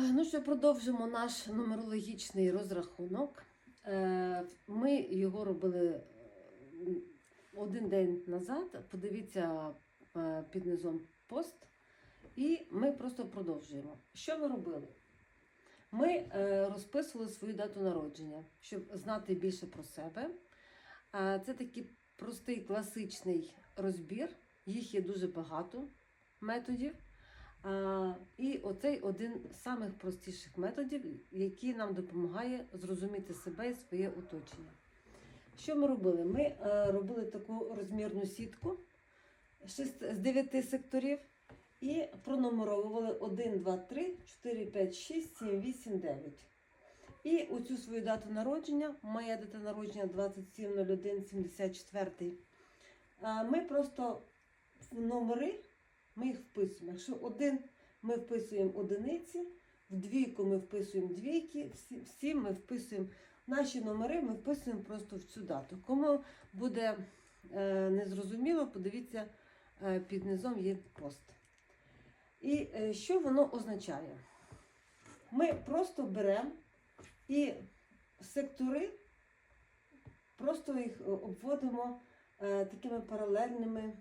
Ну що, продовжимо наш нумерологічний розрахунок. Е, Ми його робили е, один день назад. Подивіться е, під низом пост. І ми просто продовжуємо. Що ми робили? Ми е, розписували свою дату народження, щоб знати більше про себе. Е, Це такий простий класичний розбір. Їх є дуже багато методів. А, і оцей один з самих простіших методів, який нам допомагає зрозуміти себе і своє оточення. Що ми робили? Ми е, робили таку розмірну сітку з 9 секторів і пронумеровували 1, 2, 3, 4, 5, 6, 7, 8, 9. І оцю свою дату народження, моя дата народження 27.01.74, а, ми просто в номери ми їх вписуємо. Якщо один ми вписуємо одиниці, в двійку ми вписуємо двійки, всі, ми вписуємо наші номери, ми вписуємо просто в цю дату. Кому буде е, незрозуміло, подивіться, е, під низом є пост. І е, що воно означає? Ми просто беремо і сектори, просто їх е, обводимо е, такими паралельними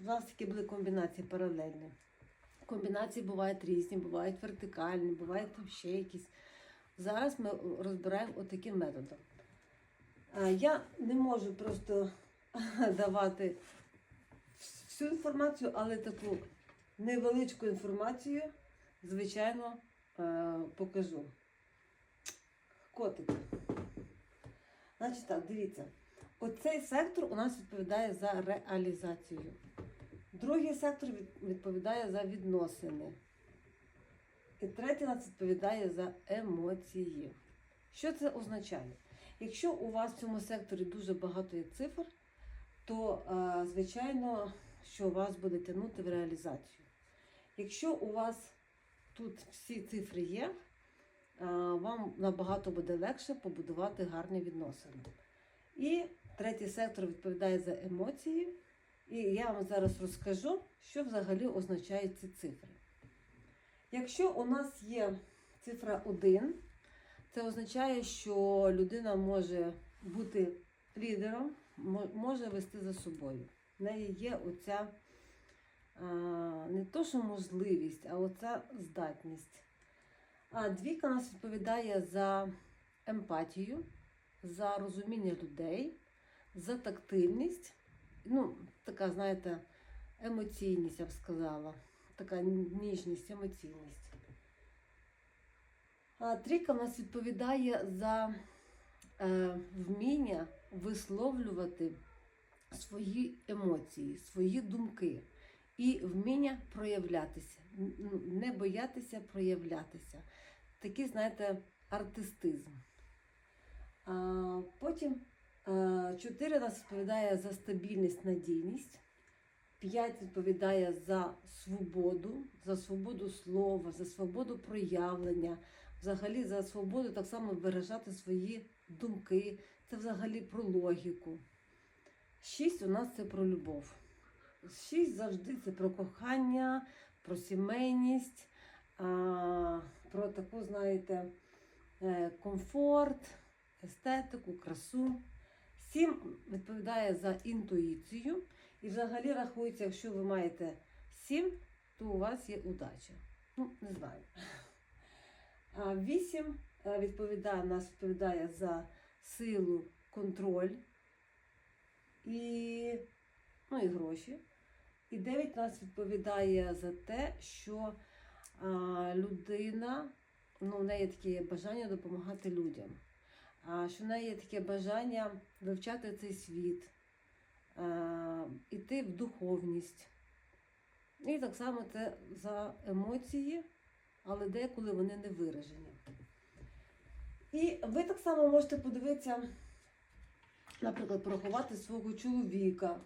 у нас такі були комбінації паралельні. Комбінації бувають різні, бувають вертикальні, бувають там ще якісь. Зараз ми розбираємо отаким методом. Я не можу просто давати всю інформацію, але таку невеличку інформацію, звичайно, е, покажу. Котики. Значить так, дивіться. Оцей сектор у нас відповідає за реалізацію. Другий сектор відповідає за відносини. І третій нас відповідає за емоції. Що це означає? Якщо у вас в цьому секторі дуже багато є цифр, то, е, звичайно, що вас буде тягнути в реалізацію. Якщо у вас тут всі цифри є, е, вам набагато буде легше побудувати гарні відносини. І третій сектор відповідає за емоції. І я вам зараз розкажу, що взагалі означають ці цифри. Якщо у нас є цифра 1, це означає, що людина може бути лідером, може вести за собою. В неї є оця не то, що можливість, а оця здатність. А двійка нас відповідає за емпатію, за розуміння людей, за тактильність. Ну, така, знаєте, емоційність, я б сказала. Така ніжність, емоційність. А трійка в нас відповідає за е, вміння висловлювати свої емоції, свої думки і вміння проявлятися, не боятися проявлятися. Такий, знаєте, артистизм. А, потім 4 нас відповідає за стабільність, надійність. 5 відповідає за свободу, за свободу слова, за свободу проявлення, взагалі за свободу так само виражати свої думки. Це взагалі про логіку. 6 у нас це про любов. 6 завжди це про кохання, про сімейність, про таку, знаєте, е, комфорт, естетику, красу. 7 відповідає за інтуїцію. І взагалі рахується, якщо ви маєте 7, то у вас є удача. Ну, не знаю. А 8 відповідає, нас відповідає за силу, контроль і, ну, і гроші. І 9 нас відповідає за те, що людина, ну, в неї таке бажання допомагати людям. Що в неї є таке бажання вивчати цей світ, іти в духовність. І так само це за емоції, але деколи вони не виражені. І ви так само можете подивитися, наприклад, порахувати свого чоловіка,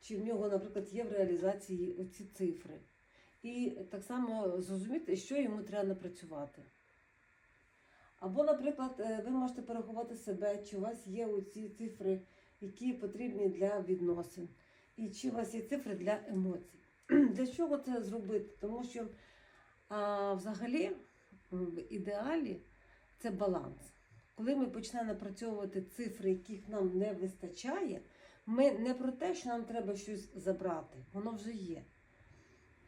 чи в нього, наприклад, є в реалізації оці цифри. І так само зрозуміти, що йому треба напрацювати. Або, наприклад, е, ви можете порахувати себе, чи у вас є оці цифри, які потрібні для відносин, і чи у вас є цифри для емоцій. Для чого це зробити? Тому що а, взагалі в ідеалі це баланс. Коли ми почнемо напрацьовувати цифри, яких нам не вистачає, ми не про те, що нам треба щось забрати, воно вже є.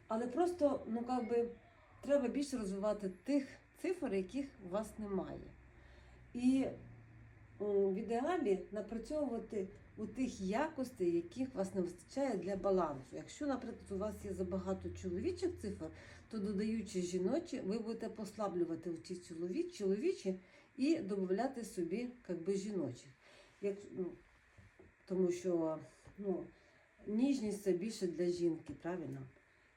Але просто, ну, би, треба більше розвивати тих цифр, яких у вас немає. І в ідеалі напрацьовувати у тих якостей, яких вас не вистачає для балансу. Якщо, наприклад, у вас є забагато чоловічих цифр, то додаючи жіночі, ви будете послаблювати ті чоловічі, і додати собі як би, жіночі. Як, ну, тому що ну, ніжність це більше для жінки, правильно?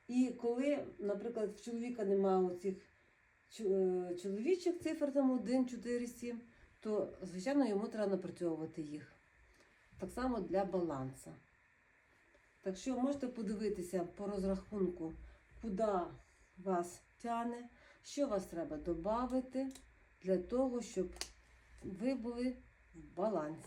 І коли, наприклад, в чоловіка немає оцих чоловічих цифр, там 1, 4, 7, то, звичайно, йому треба напрацьовувати їх. Так само для балансу. Так що можете подивитися по розрахунку, куди вас тяне, що вас треба додати для того, щоб ви були в балансі.